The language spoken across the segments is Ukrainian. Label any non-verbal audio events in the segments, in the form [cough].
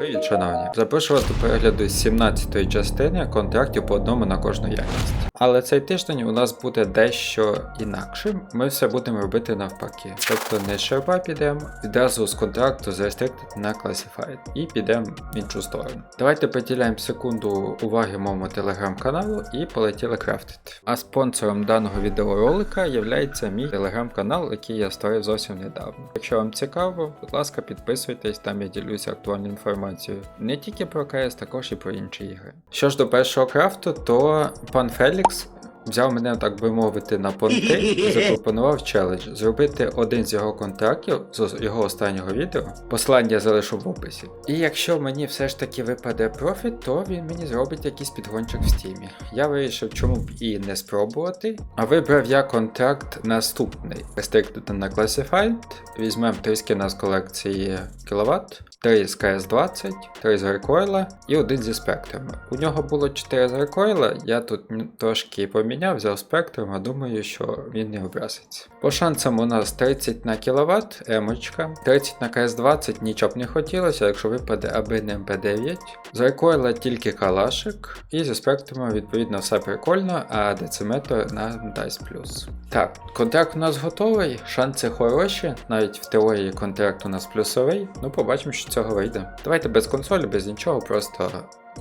Привіт, шановні! Запрошую вас до перегляду 17-ї частини контрактів по одному на кожну якість. Але цей тиждень у нас буде дещо інакшим. Ми все будемо робити навпаки. Тобто не з шерба підемо, відразу з контракту з Restricted на Classified і підемо в іншу сторону. Давайте приділяємо секунду уваги моєму телеграм-каналу і полетіли крафтити. А спонсором даного відеоролика є мій телеграм-канал, який я створив зовсім недавно. Якщо вам цікаво, будь ласка, підписуйтесь, там я ділюся актуальною інформацією не тільки про КС, також і про інші ігри. Що ж до першого крафту, то пан Фелікс взяв мене, так би мовити, на понти і [laughs] запропонував челендж зробити один з його контрактів з його останнього відео. Посилання я залишу в описі. І якщо мені все ж таки випаде профіт, то він мені зробить якийсь підгончик в стімі. Я вирішив, чому б і не спробувати. А вибрав я контракт наступний: Restricted на Classified. Візьмемо три скіна з колекції кВт. 3 з КС-20, 3 з Recoil і один зі спектрами. У нього було 4 з Recoil, я тут трошки поміняв, взяв спектром, а думаю, що він не образиться. По шансам у нас 30 на кВт, емочка, 30 на КС-20 нічого б не хотілося, якщо випаде аби не МП9. З Recoil тільки калашик, і зі спектрами відповідно все прикольно, а дециметр на Dice Plus. Так, контракт у нас готовий, шанси хороші, навіть в теорії контракт у нас плюсовий, ну побачимо, що цього вийде. Давайте без консолі, без нічого, просто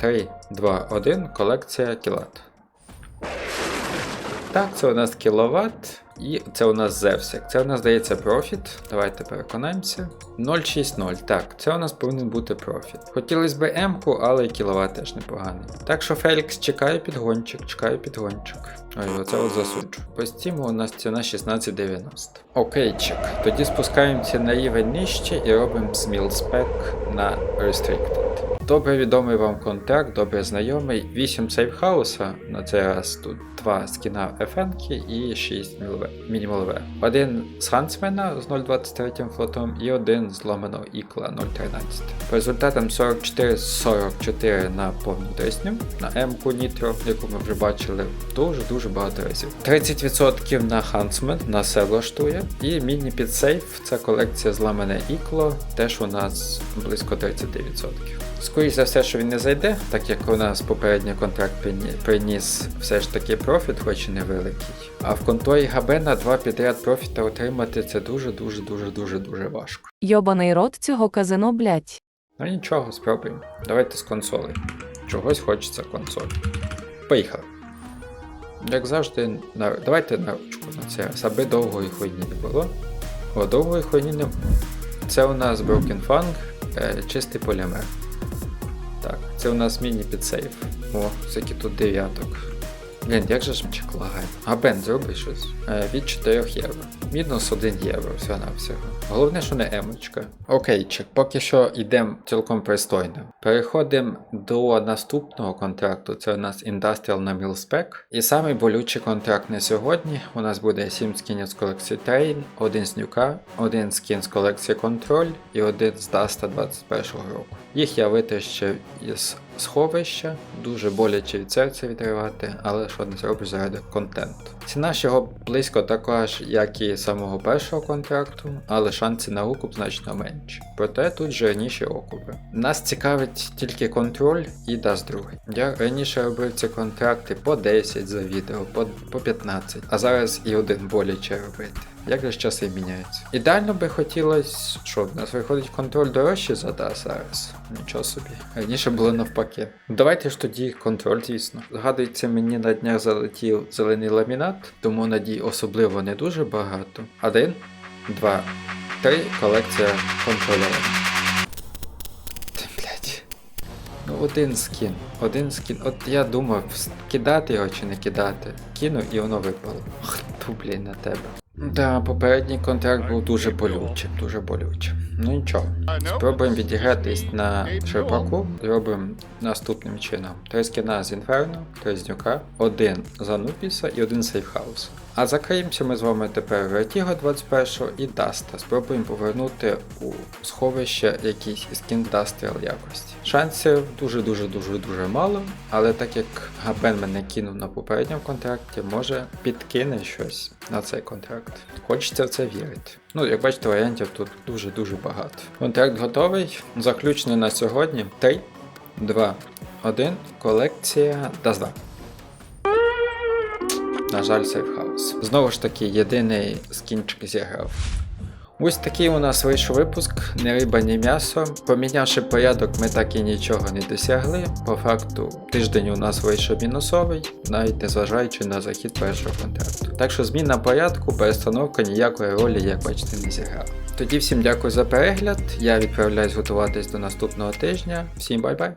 3, 2, 1, колекція кілат. Так, це у нас кіловат. І це у нас Зевсик. Це у нас здається профіт. Давайте переконаємося. 0,60. Так, це у нас повинен бути профіт. Хотілося б М-ку, але і кіловат теж непоганий. Так що Фелікс чекає підгончик, чекає підгончик. Ой, оце от засуджу. По стіму у нас ціна 16,90. Окейчик. Тоді спускаємося на рівень нижче і робимо сміл спек на Restricted. Добре відомий вам контракт, добре знайомий. 8 сейфхауса, на цей раз тут 2 скіна FN і 6 мінімал В. Один з Хансмена з 0.23 флотом і один з ломаного Ікла 0.13. По результатам 44-44 на повну тисню, на М-ку Нітро, яку ми вже бачили дуже-дуже багато разів. 30% на Хансмен, на все влаштує. І міні під сейф, це колекція зламане Ікло, теж у нас близько 30%. Скоріше за все, що він не зайде, так як у нас попередній контракт приніс все ж таки профіт, хоч і невеликий. А в конторі Габена два підряд профіта отримати це дуже дуже дуже дуже важко. Йобаний рот цього казино, блять. Ну нічого, спробуємо. Давайте з консолей. Чогось хочеться консоль. Поїхали. Як завжди, на... давайте на ручку на це аби довгої хуйні не було. О, довгої хуйні не було. Це у нас Broken Fang, е, чистий полімер. Так, це у нас міні-підсейф. О, всякі тут дев'яток. Блін, як же ж мчик лагає? А Бен, зроби щось. Е, від 4 євро. Мінус 1 євро, всього на всього. Головне, що не емочка. Окей, чек, поки що йдемо цілком пристойно. Переходимо до наступного контракту. Це у нас Industrial на Milspec. І самий болючий контракт на сьогодні. У нас буде 7 скінів з колекції Train, один з Нюка, один скін з колекції Control і один з Даста 21 року. Їх я витащив із сховища, дуже боляче від серця відривати, але що не зробиш заради контенту. Ціна ж його близько така ж, як і самого першого контракту, але шанси на окуп значно менші. Проте тут жирніші окупи. Нас цікавить тільки контроль і даст другий. Я раніше робив ці контракти по 10 за відео, по, по 15, а зараз і один боляче робити. Як же часи міняються? Ідеально би хотілося, що в нас виходить контроль дорожче за да зараз. Нічого собі. Раніше було навпаки. Давайте ж тоді контроль, звісно. Згадується, мені на днях залетів зелений ламінат, тому надій особливо не дуже багато. Один, два, три. Колекція блядь. Ну, один скін. Один скін. От я думав, кидати його чи не кидати. Кинув і воно випало. Ах, ту, блін, на тебе. Да, попередній контракт був дуже болючим, дуже болючим. Ну нічого. Спробуємо відігратись на Шерпаку. Зробимо наступним чином. Три скіна з Інферно, три з Нюка, один з Анубіса і один Сейфхаус. А закриємося ми з вами тепер Vertigo 21 і Даста. Спробуємо повернути у сховище якийсь із Industrial якості. Шансів дуже-дуже дуже дуже мало, але так як Габен мене кинув на попередньому контракті, може підкине щось на цей контракт. Хочеться в це вірити. Ну, як бачите, варіантів тут дуже-дуже багато. Контракт готовий, заключений на сьогодні. 3, 2, 1. Колекція Дазда. На жаль, сейфхаус. Знову ж таки, єдиний скінчик зіграв. Ось такий у нас вийшов випуск, не риба, ні м'ясо. Помінявши порядок, ми так і нічого не досягли. По факту, тиждень у нас вийшов мінусовий, навіть незважаючи на захід першого контракту. Так що зміна порядку, перестановка ніякої ролі, як бачите, не зіграла. Тоді всім дякую за перегляд. Я відправляюсь готуватись до наступного тижня. Всім бай-бай!